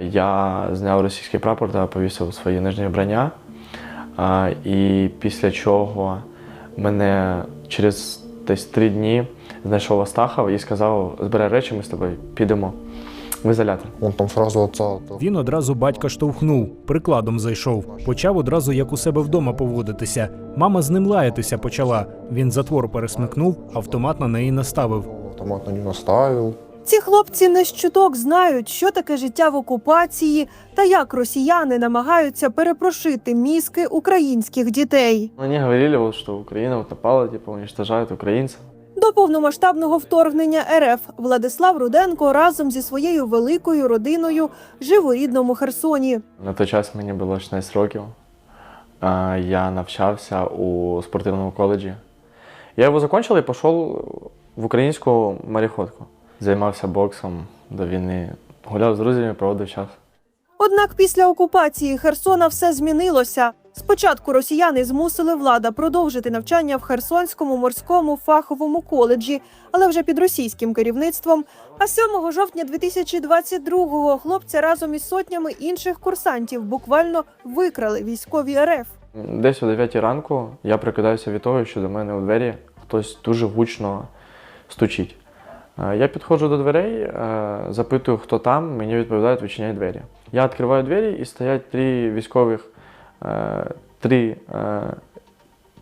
Я зняв російський прапор та повісив своє нижнє вбрання. І після чого мене через десь три дні знайшов Астахов і сказав: збирай речі, ми з тобою підемо в ізолятор. Он там отца. Він одразу батька штовхнув, прикладом зайшов. Почав одразу як у себе вдома поводитися. Мама з ним лаятися почала. Він затвор пересмикнув, автомат на неї наставив. Автомат на нее наставил. Ці хлопці не з чуток знають, що таке життя в окупації та як росіяни намагаються перепрошити мізки українських дітей. Вони говорили, що Україна напала, типу, уничтожають українців. До повномасштабного вторгнення РФ Владислав Руденко разом зі своєю великою родиною жив у рідному Херсоні. На той час мені було 16 років. Я навчався у спортивному коледжі. Я його закінчив і пішов в українську мореходку. Займався боксом до війни. Гуляв з друзями, проводив час. Однак після окупації Херсона все змінилося. Спочатку росіяни змусили влада продовжити навчання в Херсонському морському фаховому коледжі, але вже під російським керівництвом. А 7 жовтня 2022-го хлопця разом із сотнями інших курсантів буквально викрали військові РФ. Десь о 9 ранку я прокидаюся від того, що до мене у двері хтось дуже гучно стучить. Е, Я підходжу до дверей, е, запитую, хто там, мені відповідають, відчиняй двері. Я відкриваю двері і стоять три військових, е, три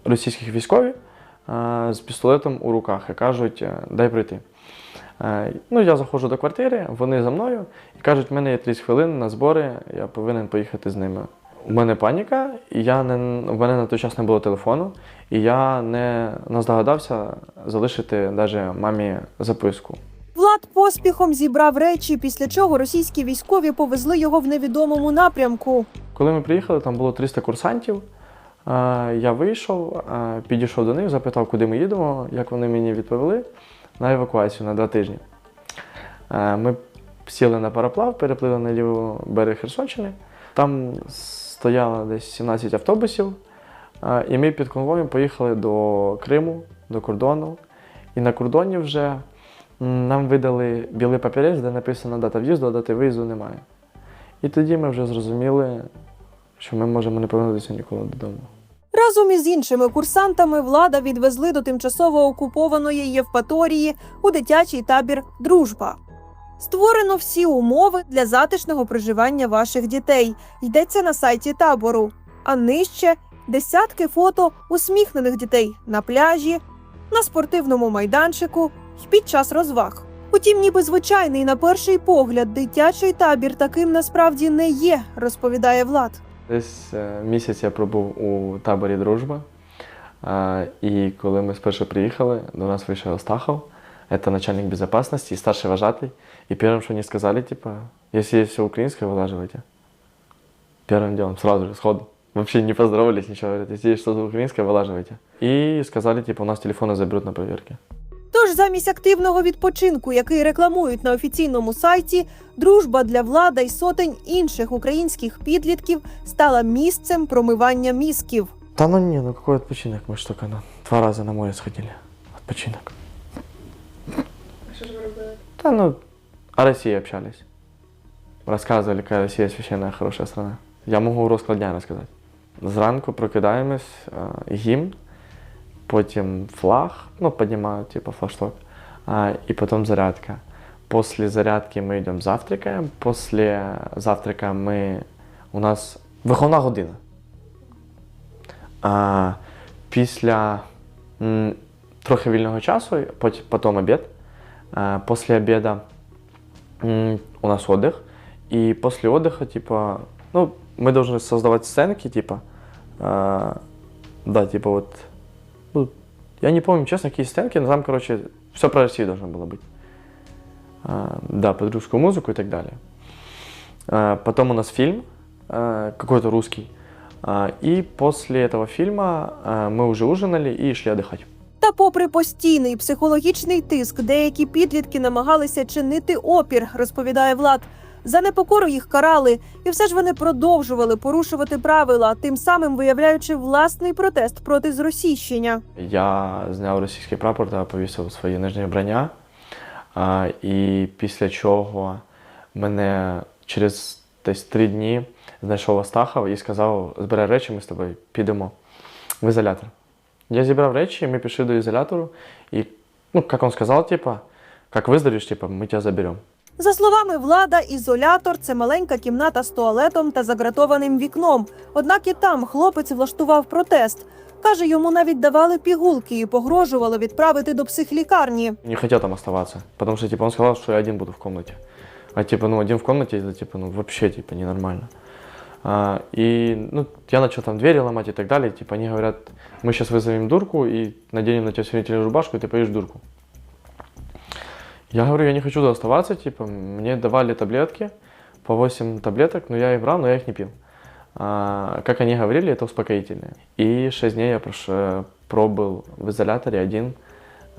російських військові з пістолетом у руках і кажуть, дай прийти. Ну, я заходжу до квартири, вони за мною і кажуть, в мене є 30 хвилин на збори, я повинен поїхати з ними. У мене паніка, і я не, у мене на той час не було телефону, і я не, не здогадався залишити навіть мамі записку. Влад поспіхом зібрав речі, після чого російські військові повезли його в невідомому напрямку. Коли ми приїхали, там було 300 курсантів. Е, Я вийшов, е, підійшов до них, запитав, куди ми їдемо, як вони мені відповіли на евакуацію на два тижні. Е, Ми сіли на пароплав, переплили на лівий берег Херсонщини. Там стояло десь 17 автобусів, і ми під конвоєм поїхали до Криму, до кордону. І на кордоні вже нам видали білий папірець, де написано дата в'їзду, а дати виїзду немає. І тоді ми вже зрозуміли, що ми можемо не повернутися ніколи додому. Разом із іншими курсантами влада відвезли до тимчасово окупованої Євпаторії у дитячий табір Дружба. Створено всі умови для затишного проживання ваших дітей. Йдеться на сайті табору. А нижче десятки фото усміхнених дітей на пляжі, на спортивному майданчику й під час розваг. Утім, ніби звичайний на перший погляд дитячий табір таким насправді не є, розповідає Влад. Десь е, місяць я пробув у таборі Дружба. Е, І коли ми спершу приїхали, до нас вийшов Астахов, це начальник безопасности, старший вожатый. И первым, что они сказали, типа, если есть все украинское, вылаживайте. Первым делом, сразу же, сходу. Вообще не поздоровались, ничего. Говорят, если есть что-то украинское, вылаживайте. И сказали, типа, у нас телефоны заберут на проверке. Тож замість активного відпочинку, який рекламують на офіційному сайті, дружба для влада й сотень інших українських підлітків стала місцем промивання мізків. Да ну не, ну какой отпочинок? Мы ж только на два раза на море сходили. Отпочинок. Що ж ви робили? Да ну, о России общались. Рассказывали, какая Россия священная, хорошая страна. Я можу розклад дня розказати. Зранку прокидаємось, е, гімн, потім флаг, ну, піднімають, типу, флагшток, а, і потім зарядка. Після зарядки ми йдемо завтракаємо, після завтрака ми, у нас виховна година. А, після м, трохи вільного часу, пот- потім обід. А, після обіду м, у нас отдых. И после отдыха, типа, ну, мы должны создавать сценки, типа, а, да, типа вот, ну, я не помню, честно, какие сценки, но там, короче, все про Россию должно было быть. А, да, под русскую музыку и так далее. А, потом у нас фильм, а, какой-то русский. А, и после этого фильма а, мы уже ужинали и шли отдыхать. Та, попри постійний психологічний тиск, деякі підлітки намагалися чинити опір, розповідає Влад. За непокору їх карали, і все ж вони продовжували порушувати правила, тим самим виявляючи власний протест проти зросійщення. Я зняв російський прапор та повісив своє нижнє вбрання. І після чого мене через десь три дні знайшов Астахова і сказав: збирай речі, ми з тобою підемо в ізолятор. Я зібрав речі, ми пішли до ізолятору, і, ну, як він сказав, типа, як виздоровіш, типа, ми тебе заберемо. За словами влада, ізолятор це маленька кімната з туалетом та загратованим вікном. Однак і там хлопець влаштував протест. Каже, йому навіть давали пігулки і погрожували відправити до психлікарні. Не хотел там оставаться, потому что, типа, он сказал, что я один буду в комнате. А, типа, ну, один в комнате, это, типа, ну, вообще, типа, ненормально. А, и, ну, я начал там двери ломать и так далее. Типа, они говорят, мы сейчас вызовем дурку и наденем на тебя свернительную рубашку, и ты поешь дурку. Я говорю, я не хочу туда оставаться, типа, мне давали таблетки, по 8 таблеток, но я их брал, но я их не пил. А, как они говорили, это успокоительные. И 6 дней я прош... э, пробыл в изоляторе один,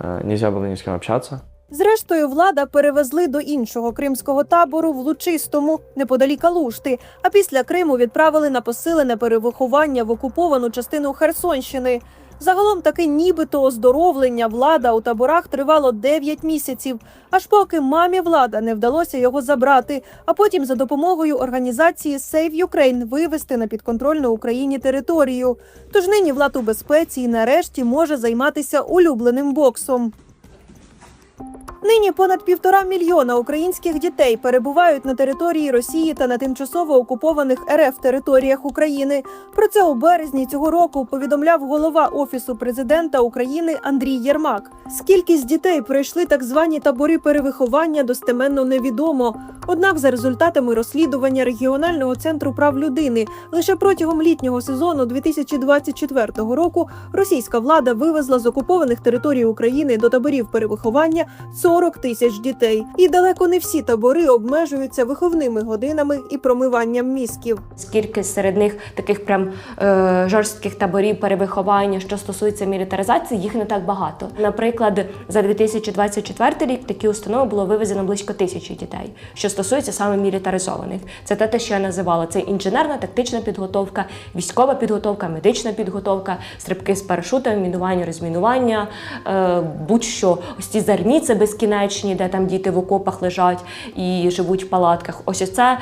Э, нельзя было ни с кем общаться. Зрештою, влада перевезли до іншого кримського табору в Лучистому, неподалік Алушти, а після Криму відправили на посилене перевиховання в окуповану частину Херсонщини. Загалом таке нібито оздоровлення влада у таборах тривало 9 місяців, аж поки мамі влада не вдалося його забрати, а потім за допомогою організації Save Ukraine вивести на підконтрольну Україні територію. Тож нині влад у безпеці і нарешті може займатися улюбленим боксом. Нині понад півтора мільйона українських дітей перебувають на території Росії та на тимчасово окупованих РФ територіях України. Про це у березні цього року повідомляв голова офісу президента України Андрій Єрмак. Скільки з дітей пройшли так звані табори перевиховання, достеменно невідомо. Однак, за результатами розслідування регіонального центру прав людини, лише протягом літнього сезону 2024 року російська влада вивезла з окупованих територій України до таборів перевиховання 40 тисяч дітей. І далеко не всі табори обмежуються виховними годинами і промиванням мізків. Скільки серед них таких прям е, жорстких таборів перевиховання, що стосується мілітаризації, їх не так багато. Наприклад, за 2024 рік такі установи було вивезено близько тисячі дітей, що стосується саме мілітаризованих. Це те, що я називала. Це інженерна тактична підготовка, військова підготовка, медична підготовка, стрибки з парашутами, мінування, розмінування, е, будь-що ось ці зерніці безкінечні, де там діти в окопах лежать і живуть в палатках. Ось це,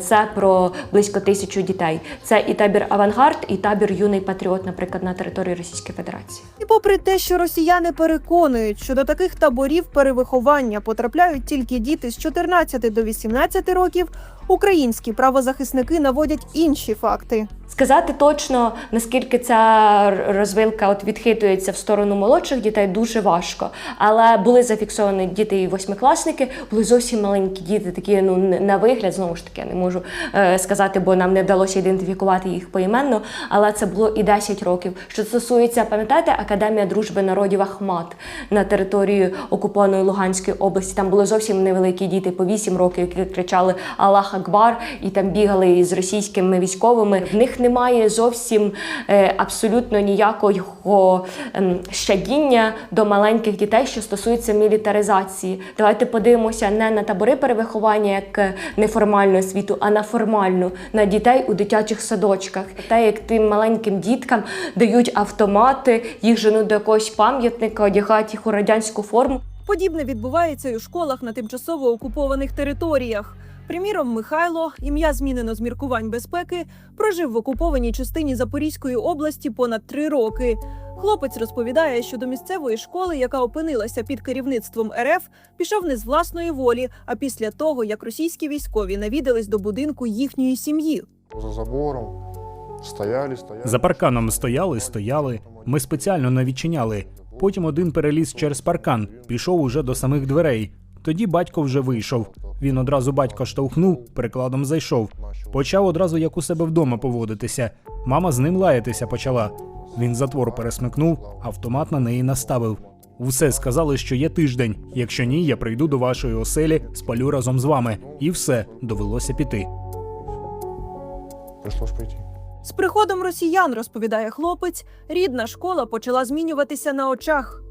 це про близько тисячу дітей. Це і табір Авангард, і табір Юний Патріот, наприклад, на території Російської Федерації. І попри те, що росіяни переконують, що до таких таборів перевиховання потрапляють тільки діти з 14 до 18 років, українські правозахисники наводять інші факти. Сказати точно, наскільки ця розвилка от відхитується в сторону молодших дітей, дуже важко. Але були зафіксовані діти і восьмикласники, були зовсім маленькі діти, такі ну на вигляд, знову ж таки, я не можу е, сказати, бо нам не вдалося ідентифікувати їх поіменно. Але це було і 10 років. Що стосується, пам'ятаєте, Академія дружби народів Ахмат на території окупованої Луганської області. Там були зовсім невеликі діти по 8 років, які кричали Аллах Акбар, і там бігали з російськими військовими. В них немає зовсім е, абсолютно ніякого ем, щадіння до маленьких дітей, що стосується мілітаризації. Давайте подивимося не на табори перевиховання як е, неформальну освіту, а на формальну на дітей у дитячих садочках. Те, як тим маленьким діткам дають автомати, їх женуть до якогось пам'ятника, одягають їх у радянську форму. Подібне відбувається і у школах на тимчасово окупованих територіях. Приміром, Михайло, ім'я змінено з міркувань безпеки, прожив в окупованій частині Запорізької області понад три роки. Хлопець розповідає, що до місцевої школи, яка опинилася під керівництвом РФ, пішов не з власної волі, а після того, як російські військові навідались до будинку їхньої сім'ї. За забором. Стояли, стояли. За парканом стояли, стояли. Ми спеціально не відчиняли. Потім один переліз через паркан, пішов уже до самих дверей. Тоді батько вже вийшов. Він одразу батька штовхнув, прикладом зайшов. Почав одразу як у себе вдома поводитися. Мама з ним лаятися почала. Він затвор пересмикнув, автомат на неї наставив. Усе сказали, що є тиждень. Якщо ні, я прийду до вашої оселі, спалю разом з вами. І все довелося піти. З приходом росіян, розповідає хлопець, рідна школа почала змінюватися на очах.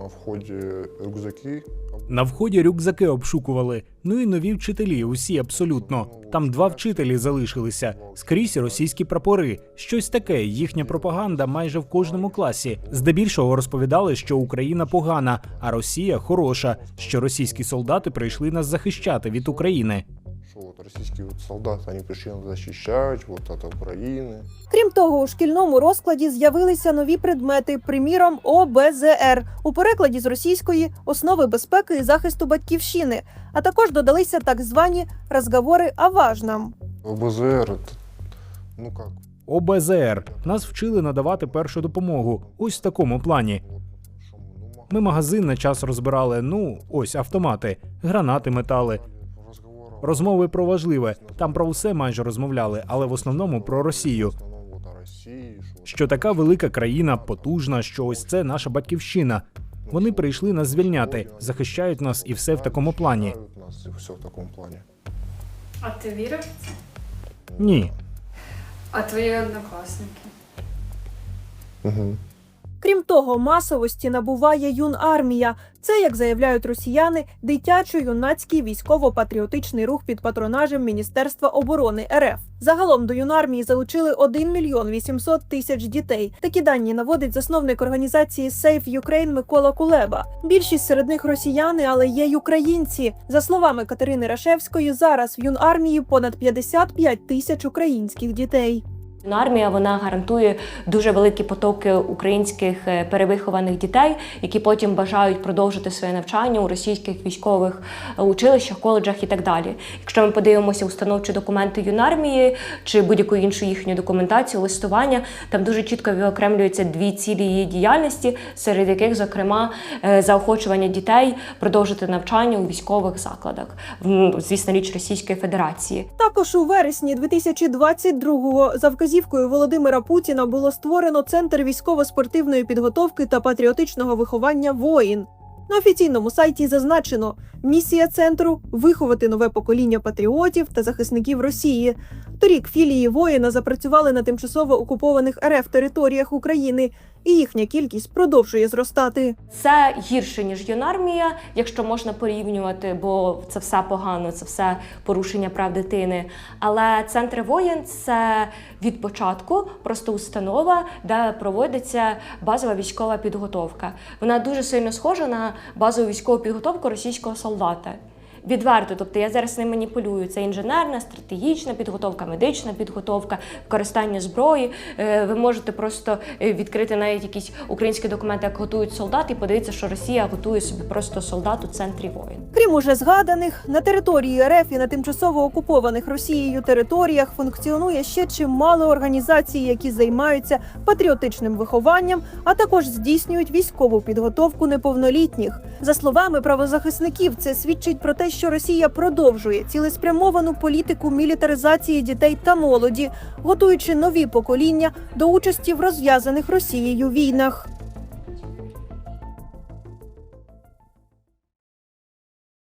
На входе рюкзаки. На вході рюкзаки обшукували. Ну і нові вчителі, усі абсолютно. Там два вчителі залишилися. Скрізь російські прапори. Щось таке. Їхня пропаганда майже в кожному класі. Здебільшого розповідали, що Україна погана, а Росія хороша. Що російські солдати прийшли нас захищати від України Что вот российские вот солдаты, они пришли нас защищать вот от Украины. Крім того, у шкільному розкладі з'явилися нові предмети, приміром ОБЗР у перекладі з російської основи безпеки і захисту батьківщини. А також додалися так звані розговори о важном. ОБЗР, это, ну как, ОБЗР нас вчили надавати першу допомогу. Ось в такому плані. вот, что мы, ну, ма- Ми магазин на час розбирали. Ну ось автомати, гранати метали. Розмови про важливе. Там про все майже розмовляли, але в основному про Росію. Що така велика країна, потужна, що ось це наша батьківщина. Вони прийшли нас звільняти, захищають нас і все в такому плані. нас, все в таком плане. А ти вірив в це? Ні, А твої однокласники? Мгм. Крім того, масовості набуває юнармія. Це, як заявляють росіяни, дитячо-юнацький військово-патріотичний рух під патронажем Міністерства оборони РФ. Загалом до юнармії залучили 1 мільйон 800 тисяч дітей. Такі дані наводить засновник організації Save Ukraine Микола Кулеба. Більшість серед них росіяни, але є й українці. За словами Катерини Рашевської, зараз в юнармії понад 55 тисяч українських дітей. Армія вона гарантує дуже великі потоки українських е, перевихованих дітей, які потім бажають продовжити своє навчання у російських військових е, училищах, коледжах і так далі. Якщо ми подивимося установчі документи юнармії чи будь-яку іншу їхню документацію, листування, там дуже чітко виокремлюються дві цілі її діяльності, серед яких, зокрема, е, заохочування дітей продовжити навчання у військових закладах, звісно, річ Російської Федерації. Також у вересні 2022-го за вказівкою Володимира Путіна було створено центр військово-спортивної підготовки та патріотичного виховання воїн. На офіційному сайті зазначено: місія центру виховати нове покоління патріотів та захисників Росії. Торік філії воїна запрацювали на тимчасово окупованих РФ територіях України, і їхня кількість продовжує зростати. Це гірше ніж юнармія, якщо можна порівнювати, бо це все погано, це все порушення прав дитини. Але центри воєн це від початку просто установа, де проводиться базова військова підготовка. Вона дуже сильно схожа на базову військову підготовку російського солдата. lot that Відверто, тобто я зараз не маніпулюю. Це інженерна, стратегічна підготовка, медична підготовка, використання зброї. Е, Ви можете просто е, відкрити навіть якісь українські документи, як готують солдат, і подивитися, що Росія готує собі просто солдат у центрі воїн. Крім уже згаданих, на території РФ і на тимчасово окупованих Росією територіях функціонує ще чимало організацій, які займаються патріотичним вихованням, а також здійснюють військову підготовку неповнолітніх. За словами правозахисників, це свідчить про те, що Росія продовжує цілеспрямовану політику мілітаризації дітей та молоді, готуючи нові покоління до участі в розв'язаних Росією війнах.